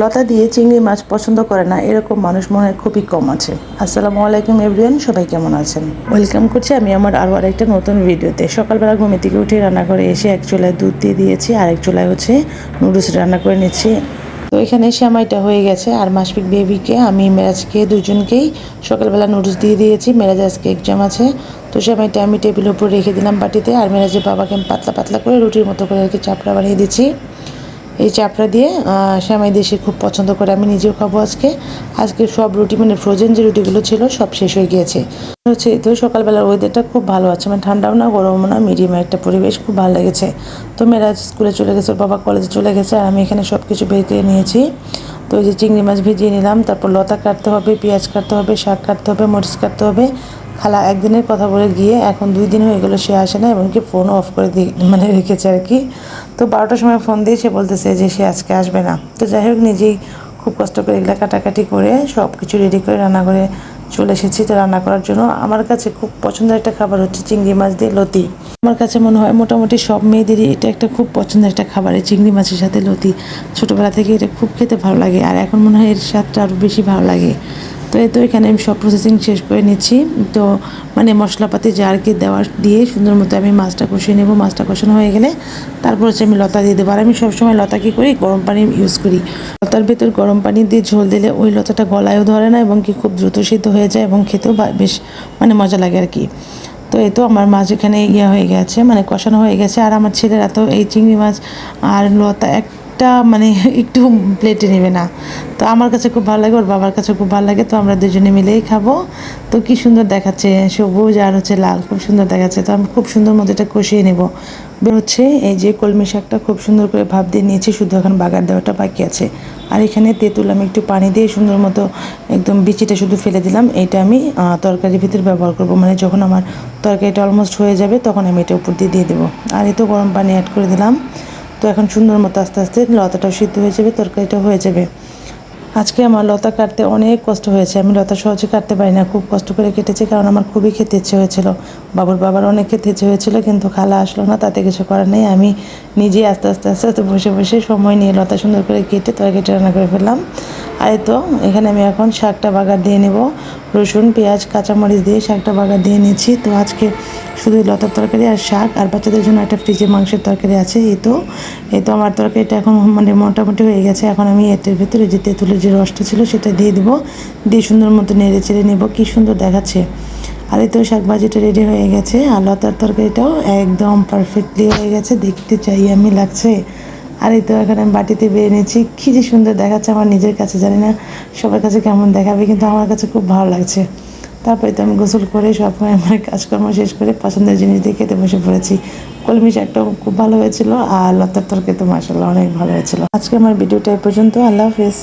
লতা দিয়ে চিংড়ি মাছ পছন্দ করে না, এরকম মানুষ মনে হয় খুবই কম আছে। আসসালামু আলাইকুম এভরিওয়ান, সবাই কেমন আছেন? ওয়েলকাম করছি আমি আমার আরও আরেকটা নতুন ভিডিওতে। সকালবেলা ঘুমে থেকে উঠে রান্না করে এসে এক চুলায় দুধ দিয়ে দিয়েছি আর এক চুলায় হচ্ছে নুডলস রান্না করে নিচ্ছি। তো এখানে শ্যামাইটা হয়ে গেছে, আর মাসপিক বেবিকে আমি মেরাজকে দুজনকেই সকালবেলা নুডলস দিয়ে দিয়েছি, মেরাজ আজকে এক্সাম আছে। তো শ্যামাইটা আমি টেবিলের উপর রেখে দিলাম বাটিতে, আর মেরাজের বাবাকে আমি পাতলা পাতলা করে রুটির মতো করে আর কি চাপড়া বানিয়ে দিচ্ছি। এই চাপড়া দিয়ে শ্যামাই সে খুব পছন্দ করে। আমি নিজেও খাব আজকে। আজকে সব রুটি মানে ফ্রোজেন যে রুটিগুলো ছিল, সব শেষ হয়ে গিয়েছে। হচ্ছে তো সকালবেলার ওয়েদারটা খুব ভালো আছে। মানে ঠান্ডাও না, গরমও না মিডিয়াম একটা পরিবেশ খুব ভালো লেগেছে। তো মেয়েরা স্কুলে চলে গেছে, বাবা কলেজে চলে গেছে, আর আমি এখানে সব কিছু করে নিয়েছি। তো ওই যে চিংড়ি মাছ ভিজিয়ে নিলাম, তারপর লতা কাটতে হবে, পেঁয়াজ কাটতে হবে, শাক কাটতে হবে, মরিচ কাটতে হবে। খালা একদিনের কথা বলে গিয়ে এখন দুই দিন হয়ে গেলো সে আসে না, এমনকি ফোনও অফ করে দিয়ে মানে রেখেছে আর কি। তো বারোটার সময় ফোন দিয়ে সে বলতেছে যে সে আজকে আসবে না। তো যাই হোক, নিজেই খুব কষ্ট করে এগুলো কাটাকাটি করে সব কিছু রেডি করে রান্না করে চলে এসেছি তো রান্না করার জন্য। আমার কাছে খুব পছন্দের একটা খাবার হচ্ছে চিংড়ি মাছ দিয়ে লতি। আমার কাছে মনে হয় মোটামুটি সব মেয়েদেরই এটা একটা খুব পছন্দের একটা খাবার, এই চিংড়ি মাছের সাথে লতি। ছোটোবেলা থেকে এটা খুব খেতে ভালো লাগে, আর এখন মনে হয় এর স্বাদটা আরও বেশি ভালো লাগে। তো এই তো এখানে আমি সব প্রসেসিং শেষ করে নিচ্ছি। তো মানে মশলাপাতি যা আর কি দেওয়ার দিয়ে সুন্দর মতো আমি মাছটা কষিয়ে নেব। মাছটা কষানো হয়ে গেলে তারপর হচ্ছে আমি লতা দিয়ে দেবো। আর আমি সবসময় লতা কী করি? গরম পানি ইউজ করি। লতার ভেতর গরম পানি দিয়ে ঝোল দিলে ওই লতাটা গলায়ও ধরে না এবং কি খুব দ্রুত সিদ্ধ হয়ে যায় এবং খেতেও বেশ মানে মজা লাগে আর কি। তো এই তো আমার মাছ এখানে ইয়ে হয়ে গেছে মানে কষানো হয়ে গেছে। আর আমার ছেলেরা তো এই চিংড়ি মাছ আর লতা এক একটা মানে একটু প্লেটে নেবে না। তো আমার কাছে খুব ভালো লাগে, ওর বাবার কাছে খুব ভালো লাগে, তো আমরা দুজনে মিলেই খাব। তো কি সুন্দর দেখাচ্ছে, সবুজ আর হচ্ছে লাল, খুব সুন্দর দেখাচ্ছে। তো আমি খুব সুন্দর মতো এটা কষিয়ে নেব। হচ্ছে এই যে কলমি শাকটা খুব সুন্দর করে ভাব দিয়ে নিয়েছি, শুধু এখন বাগার দেওয়াটা বাকি আছে। আর এখানে তেঁতুল আমি একটু পানি দিয়ে সুন্দর মতো একদম বিচিটা শুধু ফেলে দিলাম, এটা আমি তরকারির ভিতরে ব্যবহার করব। মানে যখন আমার তরকারিটা অলমোস্ট হয়ে যাবে, তখন আমি এটা উপর দিয়ে দিয়ে দেবো। আর এই তো গরম পানি অ্যাড করে দিলাম। তো এখন সুন্দর মতো আস্তে আস্তে লতাটাও সিদ্ধ হয়ে যাবে, তরকারিটাও হয়ে যাবে। আজকে আমার লতা কাটতে অনেক কষ্ট হয়েছে। আমি লতা সহজে কাটতে পারি না, খুব কষ্ট করে কেটেছি কারণ আমার খুবই খেতে ইচ্ছে হয়েছিল। বাবুর বাবার অনেক খেতে ইচ্ছে হয়েছিল, কিন্তু খালা আসলো না, তাতে কিছু করার নেই। আমি নিজেই আস্তে আস্তে আস্তে আস্তে বসে বসে সময় নিয়ে লতা সুন্দর করে কেটে তরকারিটা রান্না করে ফেললাম। আর তো, এখানে আমি এখন শাকটা বাগার দিয়ে নেব। রসুন, পেঁয়াজ, কাঁচামরিচ দিয়ে শাকটা বাগার দিয়ে নিচ্ছি। তো আজকে শুধু লতার তরকারি আর শাক, আর বাচ্চাদের জন্য একটা ফ্রিজে মাংসের তরকারি আছে, এই তো। এই তো আমার তরকারিটা এখন মানে মোটামুটি হয়ে গেছে। এখন আমি এটার ভিতরে যে তেঁতুলের যে রসটা ছিল সেটা দিয়ে দিব। দিয়ে সুন্দর মতো নেড়ে চেড়ে নেব, কী সুন্দর দেখাচ্ছে। আর এই তো শাক ভাজিটা রেডি হয়ে গেছে, আর লতার তরকারিটাও একদম পারফেক্টলি হয়ে গেছে। দেখতে চাই আমি, লাগছে। আর এই তো এখন আমি বাটিতে বেয়ে নিয়েছি। কী যে সুন্দর দেখাচ্ছে আমার নিজের কাছে, জানি না সবার কাছে কেমন দেখাবে, কিন্তু আমার কাছে খুব ভালো লাগছে। তারপরে তো আমি গোসল করে সব আমার কাজকর্ম শেষ করে পছন্দের জিনিস দিয়ে খেতে বসে পড়েছি। কলমি শাকটাও খুব ভালো হয়েছিল আর লতার তরকে তো মাসাল্লাহ অনেক ভালো হয়েছিল। আজকে আমার ভিডিওটা এই পর্যন্ত। আল্লাহ হাফিজ।